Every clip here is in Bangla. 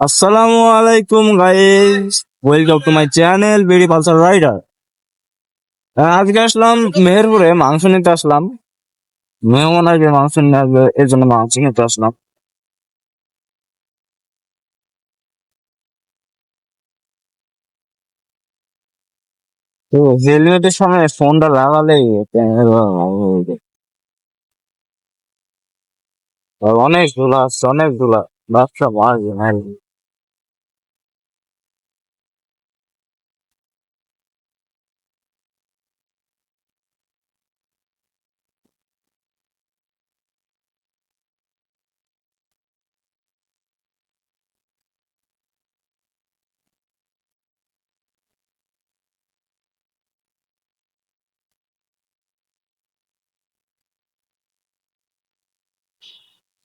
আসসালামু আলাইকুম guys welcome to my channel BD Pulsar rider আজকে আসলাম মেহেরপুরে, মাংস নিতে আসলাম। মেহমান আসবে, মাংস নিয়ে আসবে এর জন্য মাংস নিতে আসলাম। তো হেলমেটের সামনে ফোনটা লাগালে অনেক ধুলা অনেক ধুলা ব্যবসা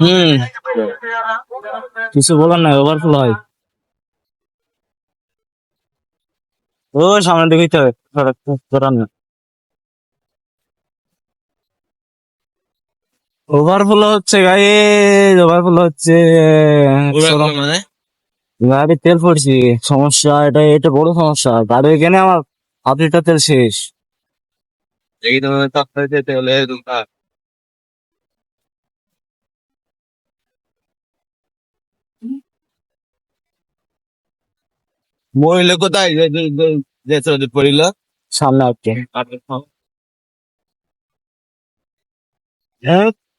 হুম। কিছু বলার নাই ওভারফ্লো হয়। ও সামনে দিকে তো করার না। ওভারফ্লো হচ্ছে গাড়ি ওভারফ্লো হচ্ছে। মানে? গাড়ি তেল পড়ছি সমস্যা এটা এটা বড় সমস্যা। গাড়ি এখানে আমার হাফ তেল শেষ। মহিলা কোথায়? পড়িল? সামনে আসছে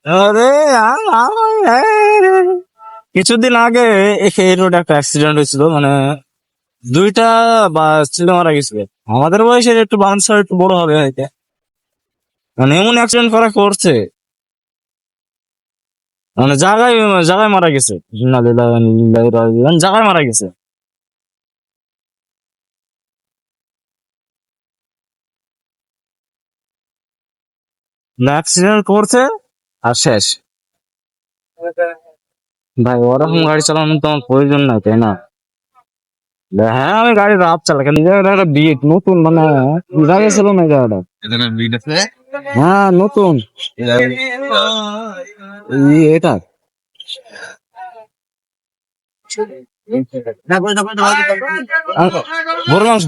আরে আ- আ- এ- কিছুদিন আগে এই রোডে একটা অ্যাক্সিডেন্ট হয়েছিল মানে দুইটা বা ছেলে মারা গেছিল আমাদের বয়সের একটু বাউন্সার একটু বড় হবে হয়তো। মানে এমন অ্যাক্সিডেন্ট করা করছে। মানে জায়গায় জায়গায় মারা গেছে। জায়গায় মারা গেছে। অ্যাক্সিডেন্ট করছে আর শেষ। ভাই, ওরকম গাড়ি চালানো তো আমার প্রয়োজন নাই, তাই না? হ্যাঁ আমি গাড়ি রাত জায়গাটা একটা বিট নতুন মানে ছিল না এই জায়গাটা। আছে? হ্যাঁ নতুন। এটা মাংস?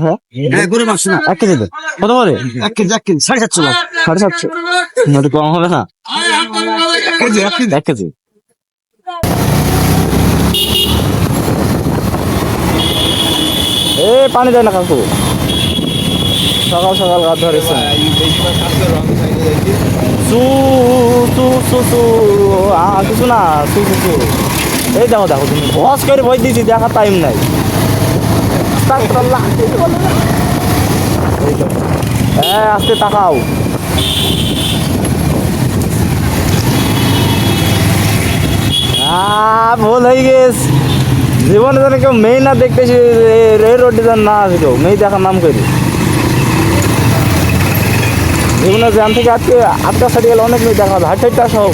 হ্যাঁ গরু মাংস না। এক কেজি দে। কত বলে এক কেজি এক কেজি সাড়ে সাতশো। সাড়ে সাতশো। কম হবে না। এক কেজি। এক কেজি। এ, পানি দেয় না কাকু। সকাল সকাল গাছ ধরেছে। কিছু না, সু সু সু। এই দেখো দেখো, তুমি বস করে বই দিয়েছি, দেখার টাইম নাই। হ্যাঁ আস্তে তাকাও। ভুল হয়ে গেছে। জীবনে যেন কেউ মেয়ে না দেখতেছি রে রোড যেন না আসে কেউ। মেয়ে দেখার নাম করি জীবনে জ্যাম থেকে আজকে আটটা সাইড গেলে অনেক মেয়ে দেখা হবে। হাট সাইডটা সব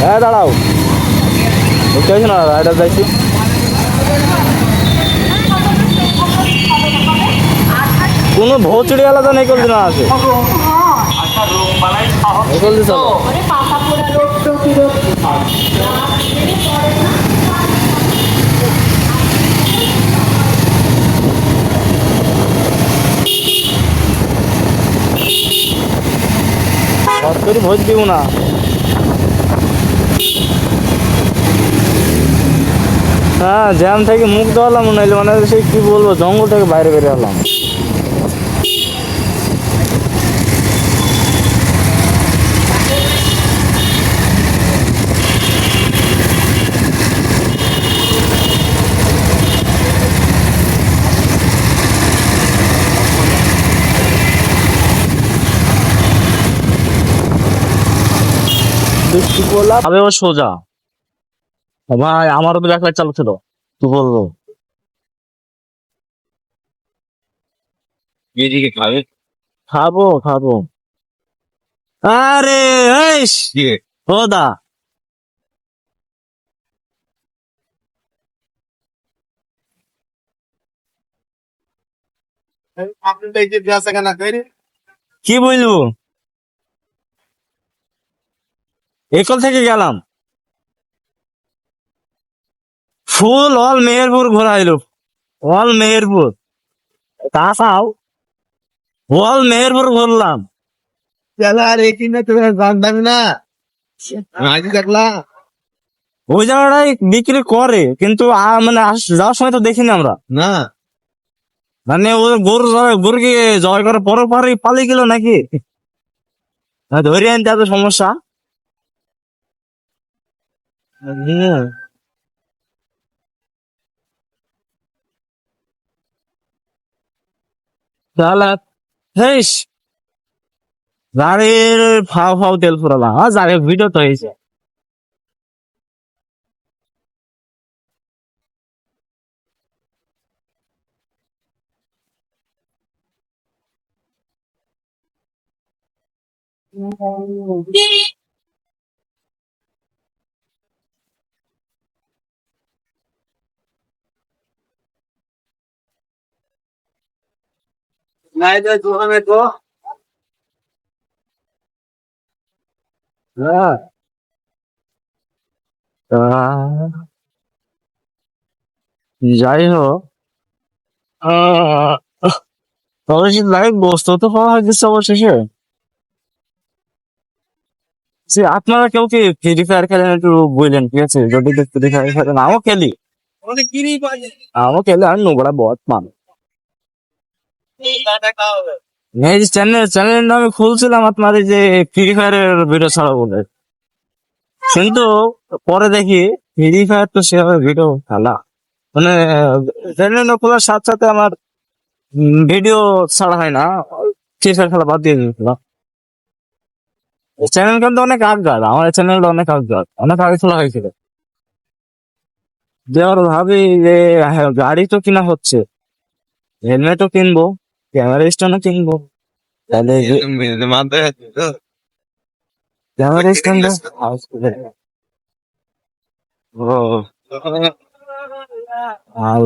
হ্যাঁ দাঁড়াও। বুঝতে পারছি না রাইডার যাইছি? কোনো ভোচড়ি আলাদা নেই করছে না আছে সরকারি ভোজ দিব না। হ্যাঁ জ্যাম থেকে মুখ দেওয়ালাম হইল মানে সেই কি বলব, জঙ্গল থেকে বাইরে বেরিয়ে তবে ও সোজা। ভাই আমারও তো চালু ছিল। তুই বলব এদিকে খাবে। খাব খাব। আরে এইস দিয়ে ও দা আপনি তো এই যে বেচা কেনা করে কি বলব? একল থেকে গেলাম। ফুল অল মেহেরপুর ঘোরাইলো। অল মেহেরপুর। তাছাও অল মেহেরপুর ঘুরলাম। ওই জায়গাটাই বিক্রি করে কিন্তু মানে যাওয়ার সময় তো দেখিনি আমরা। না। মানে ও গরু গরুকে জয় করার পর পরই পালিয়ে গেল নাকি? না, ধরে আনতে এত সমস্যা। তাহলে হেস গাড়ির ফাও ফাও তেল ফুরালাম হ্যাঁ যাবে ভিডিও তো হয়েছে নাই তো দোকানে তো হ্যাঁ যাই হোক তবে সে লাইভ বস্তু তো পাওয়া গেছে অবশেষে সে আপনারা কেউ কি ফ্রি ফায়ার খেলেন একটু বললেন ঠিক আছে যদি ফ্রি ফায়ার খেলেন আমিও খেলি আমিও খেলি আর নোবরা বহুত মান টাকা হবে এই চ্যানেল চ্যানেলটা আমি খুলছিলাম যে ফ্রি ফায়ারের ভিডিও ছাড়া বলে। কিন্তু পরে দেখি ফ্রি ফায়ার তো সেভাবে ভিডিও খেলা। মানে চ্যানেল খোলার সাথে সাথে আমার ভিডিও ছাড়া হয় না। ফ্রি ফায়ার খেলা বাদ দিয়ে দিয়েছিলাম। চ্যানেল কিন্তু অনেক আগার আমার চ্যানেলটা অনেক আগার অনেক আগে খোলা হয়েছিল। আর ভাবি যে হ্যাঁ, গাড়ি তো কিনা হচ্ছে হেলমেটও কিনবো। ক্যামেরা স্ট্যান্ডও কিনবো। তাহলে মাথায় আছে। তো ক্যামেরা স্ট্যান্ড ও। আর